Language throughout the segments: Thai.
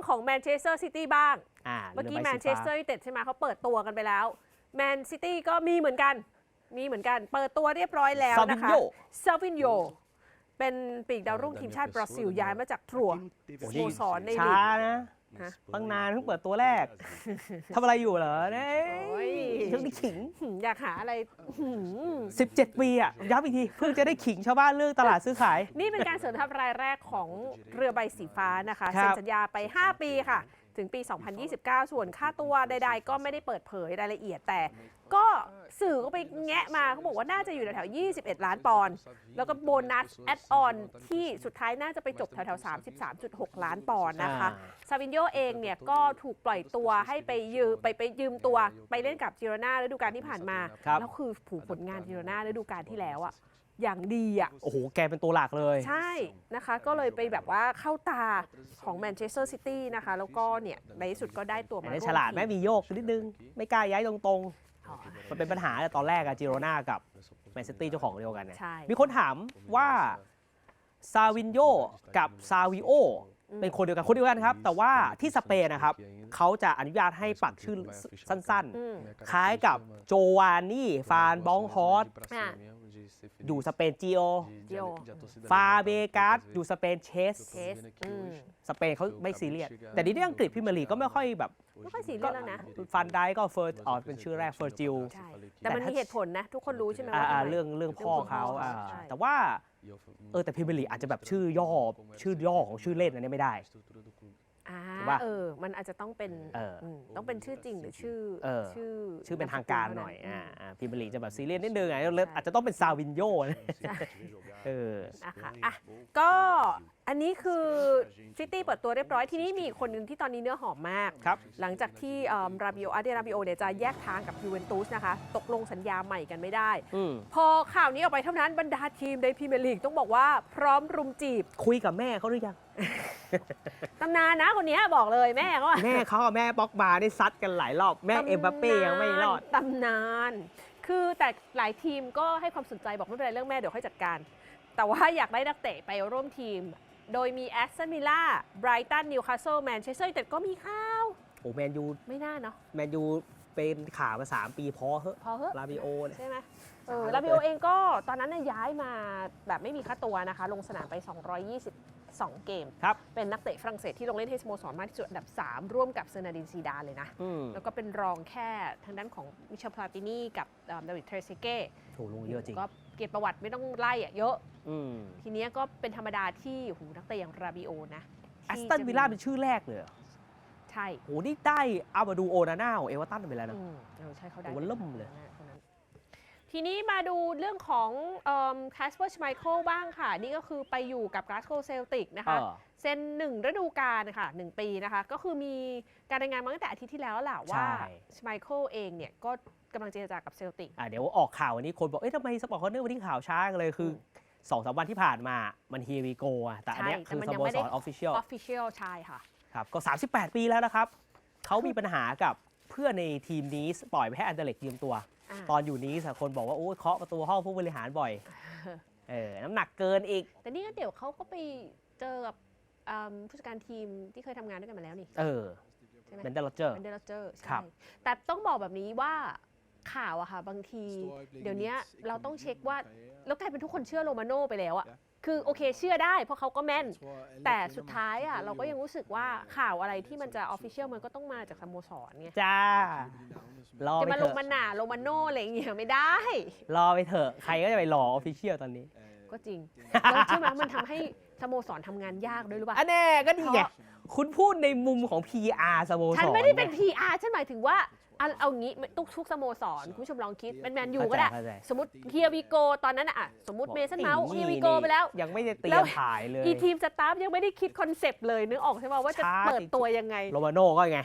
รื่องของแมนเชสเตอร์ซิตี้บ้าง อ่าเมื่อกี้รืแมใบนสีเชฟ้าสเตอร์ยูไนเต็ดใช่ไหมเขาเปิดตัวกันไปแล้วแมนซิตี้ก็มีเหมือนกัน มีเหมือนกัน เปิดตัวเรียบร้อยแล้วซาวินะนคะโยซาวินโยเป็นปีกดาวรุ่งทีมชาติบราซิลย้ายมาจากทรัวโอ้สนี่โมสรในลีช้ากนะ ฮะ ตั้งนานเพิ่งเปิดตัวแรก ทำอะไรอยู่เหรอเนี่ยโอ้ยเพิ่งได้ขิงหืมอยากหาอะไรหืม17 ปีอะย้ำอีกที เพิ่งจะได้ขิงชาวบ้านเรื่องตลาดซื้อขาย นี่เป็นการเสริมทัพรายแรกของเรือใบสีฟ้านะคะครัเซ็บนสัญญาไป 5 ปีค่ะ ถึงปี 2029 ส่วนค่าตัวใด ๆ ก็ไม่ได้เปิดเผยรายละเอียดแต่ ก็สื่อก็ไปแงะมาเขาบอกว่าน่าจะอยู่แถวๆ21 ล้านปอนด์แล้วก็โบนัสแอดออนที่สุดท้ายน่าจะไปจบแถวๆ33.6 ล้านปอนด์นะคะอ่าซาวินโยเองเนี่ยก็ถูกปล่อยตัวให้ไปยืมไปไปยืมตัว ไปเล่นกับจิโรนาฤดูกาลที่ผ่านมาครับแล้วคือผูผลงานจิโรนาฤดูกาลที่แล้วอะ อย่างดีอะโอ้โห แกเป็นตัวหลักเลย ใช่นะคะ ก็เลยไปแบบว่าเข้าตาของแมนเชสเตอร์ซิตี้นะคะ แล้วก็เนี่ย ในที่สุดก็ได้ตัวแต่มาได้ร่วมฉลาดแม่ทีมีโยกนิดนึง ไม่กล้าย้ายตรงอ๋อๆมันเป็นปัญหาแต่ตอนแรกอะจิโรนากับแมนซิตี้เจ้าของเดียวกันเนี่ยใช่มีคนถามว่าซาวินโยกับซาวิโออืมเป็นคนเดียวกันคนเดียวกันครับ แต่ว่าที่สเปนนะครับเขาจะอนุญาตให้ปักชื่อสั้นอืมๆคล้ายกับโจวานนี่ ฟานบองฮอส อะอยู่สเปนจิโอ Gio ฟาเบกัสอยู่สเปนเชส เชสอืมสเปนเขาไม่ซีเรียส แต่นี่ที่อังกฤษพรีเมียร์ลีกก็ไม่ค่อยแบบ ไม่ค่อยซีเรียสแล้วนะ ฟันไดก็เฟิร์อ๋อเป็นชื่อแรกเฟิร์จิล ใช่ แต่มันมีเหตุผลนะ ทุกคนรู้ใช่ไหมอ่าว่าอ่าทำไม เรื่องเรื่องพ่อเขาอ่าใช่ แต่ว่า เออแต่พรีเมียร์ลีกอาจจะแบบชื่อย่อชื่อย่อของชื่อเล่นอันนี้ไม่ได้ อ่าถูกปะเออ มันอาจจะต้องเป็นเอออื มต้องเป็นชื่อจริงหรือชื่อเออ ชื่อชื่อเป็นทางการหน่อยมอ่าสกุลเท่อ่าพรีเมียร์ลีกจะแบบซีเรียสนิดนึงอะใช่อาจจะต้องเป็นซาวินโยนะใช่เออ นะคะอะก็ อันนี้คือซิตี้เปิดตัวเรียบร้อยทีนี้มีอีกคนหนึ่งที่ตอนนี้เนื้อหอมมาก ครับ หลังจากที่ราบิโออาเดราบิโอเนี่ยจะแยกทางกับยูเวนตุสนะคะ ตกลงสัญญาใหม่กันไม่ได้ อืมพอข่าวนี้ออกไปเท่านั้นบรรดาทีมในพรีเมียร์ลีกต้องบอกว่าพร้อมรุมจีบคุยกับแม่เขาหรือยัง ตำนานนะคนเนี้ยบอกเลยแม่เขาอะ แม่เขากับแม่บ็อกมาได้ซัดกันหลายรอบ แม่ตำนานเอ็มบัปเป้ยังไม่รอด ตำนาน คือแต่หลายทีมก็ให้ความสนใจบอกไม่เป็นไรเรื่องแม่เดี๋ยวค่อยจัดการ แต่ว่าอยากได้นักเตะไปร่วมทีม โดยมีแอสตันวิลล่าไบรตันนิวคาสเซิลแมนเชสเตอร์แต่ก็มีข่าว โอ้แมนยูไม่น่าเนาะแมนยูเป็นข่าวมาสามปีพอเหอะพอเหอะลาบิโอเนี่ย ใช่ไหมเออสามลาบิโอเองก็ตอนนั้นน่ะย้ายมาแบบไม่มีค่าตัวนะคะ ลงสนามไป 222เกม ครับ เป็นนักเตะฝรั่งเศสที่ลงเล่นให้สโมสรมากที่สุดอันดับ 3 ร่วมกับเซอร์นาดินซีดานเลยนะ อืมแล้วก็เป็นรองแค่ทางด้านของมิเชลพลาตินีกับเอ่อดาวิดเทรเซเก้โหลงเยอะจริงก็เกียรติประวัติไม่ต้องไล่อะเยอะ อืมทีเนี้ยก็เป็นธรรมดาที่หูนักเตะอย่างราบิโอนะแอสที่ตันจะวิลล่าเป็นชื่อแรกเลยเหรอใช่โหนี่ได้อามาดูโอนาน่าของเอเวอร์ตันไปแล้วนะ อืมเออใช่เขาได้โอ้โหเริ่มเลยคนนั้น ทีนี้มาดูเรื่องของแคสเปอร์ชไมเคิลบ้างค่ะ นี่ก็คือไปอยู่กับกราสโกเซลติกนะคะเออเซ็นหนึ่งฤดูกาลนะคะหนึ่งปีนะคะ ก็คือมีการรายงานมาตั้งแต่อาทิตย์ที่แล้วแล้วแหละว่าใช่ ชไมเคิลเองเนี่ยก็กำลังเจรจากับเซลติก อะเดี๋ยวออกข่าววันนี้คนบอก เอ๊ะทำไมสปอร์ตคอนเนอร์วันนี้ข่าวช้ากันเลยคือสองสามวันที่ผ่านมามันฮีวีโกอะแต่อันเนี้ยใช่แต่คือมันสยังโมไม่สได้ รออฟฟิเชียล Official ใช่ค่ะ ครับก็ 38 ปีแล้วนะครับ เขามีปัญหากับเพื่อนในทีมนี้ปล่อยไปให้อันเดอร์เล็กยืมตัวอ่า ตอนอยู่นี้สคนบอกว่าโอ้ยเคาะประตูห้องผู้บริหารบ่อยเออน้ำหนักเกินอีก แต่นี่ก็เดี๋ยวเขาก็ไปเจอกับอืมผู้จัดการทีมที่เคยทำงานด้วยกันมาแล้วนี่ เออใช่ไหม เบนเดอร์โรเจอร์ เป็นเดลเจอร์ครัใช่บแต่ต้องบอกแบบนี้ว่าข่าวอะค่ะ บางที เดี๋ยวนี้เราต้องเช็คว่า แล้วกลายเป็นทุกคนเชื่อโรมาโน่ไปแล้วอะ คือโอเคเชื่อได้เพราะเขาก็แม่น แต่สุดท้ายอะเราก็ยังรู้สึกว่าข่าวอะไรที่มันจะออฟฟิเชียลมันก็ต้องมาจากสโมสรไงจ้ารอจะไปมาเถลงอะมาหนาโรมาโน่อะไรอย่างเงี้ยไม่ได้ รอไปเถอะใครก็จะไปรอออฟฟิเชียลตอนนี้ก็จริงแล้วใช่ไหมมันทำให้สโมสรทำงานยากด้วยหรือเปล่า อันแน่ก็ดีไงเพราะ คุณพูดในมุมของ PR สโมสรฉันไม่ได้เป็นง PR ฉันหมายถึงว่า เอาเอางี้ทุกทุกสโมสรคุณผู้ชมลองคิดเป็นแมนยูก็ได้ เข้าใจ สมมติเฮียวีโกตอนนั้นน่ะอะสมมติเมสันเมาส์เฮียวีโกไปแล้ว ยังไม่ได้เตรีแล้ยว มถ่ายเลย อีทีมสตาฟยังไม่ได้คิดคอนเซปต์เลยนึกออกใช่ไหมว่าจะช้า เปิดตัวยังไง โรมาโน่ก็ไง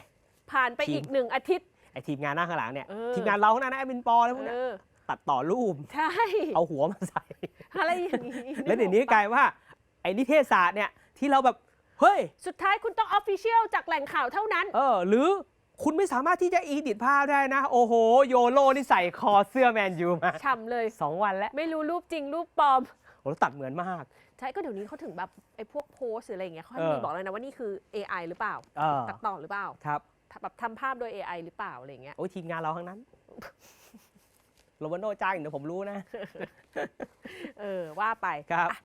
ผ่านไปทีม อีกหนึ่งอาทิตย์ ไอทีมงานหน้าข้างหลังเนี่ย เออ ทีมงานเราข้างหน้านะแอดมินปอแล้วพวกเอเนี้ยอตัดต่อรูป ใช่ เอาหัวมาใส่ อะไรอย่างนี้แล้วเดี๋ยวนี้กลายว่า ไอ้นิเทศศาสตร์เนี่ย ที่เราแบบ เฮ้ย สุดท้ายคุณต้องออฟฟิเชียลจากแหล่งข่าวเท่านั้น เออ หรือ คุณไม่สามารถที่จะอีดิทภาพได้นะ โอ้โห โยโลนี่ใส่คอเสื้อแมนยูมาฉ่ำเลย สองวันแล้วไม่รู้รูปจริงรูปปลอม โอ้แล้วตัดเหมือนมาก ใช่ก็เดี๋ยวนี้เขาถึงแบบไอ้พวกโพสหรืออะไรอย่างเงี้ยเขาเออมีบอกเลยนะว่านี่คือ AI หรือเปล่าเออ ตัดต่อหรือเปล่าครับ แบบทำภาพโดย AI หรือเปล่าอะไรอย่างเงี้ย โอ้ยทีมงานเราทั้งนั้น โรบันโดจ้างเดี๋ยวผมรู้นะ เออว่าไป ครับอะ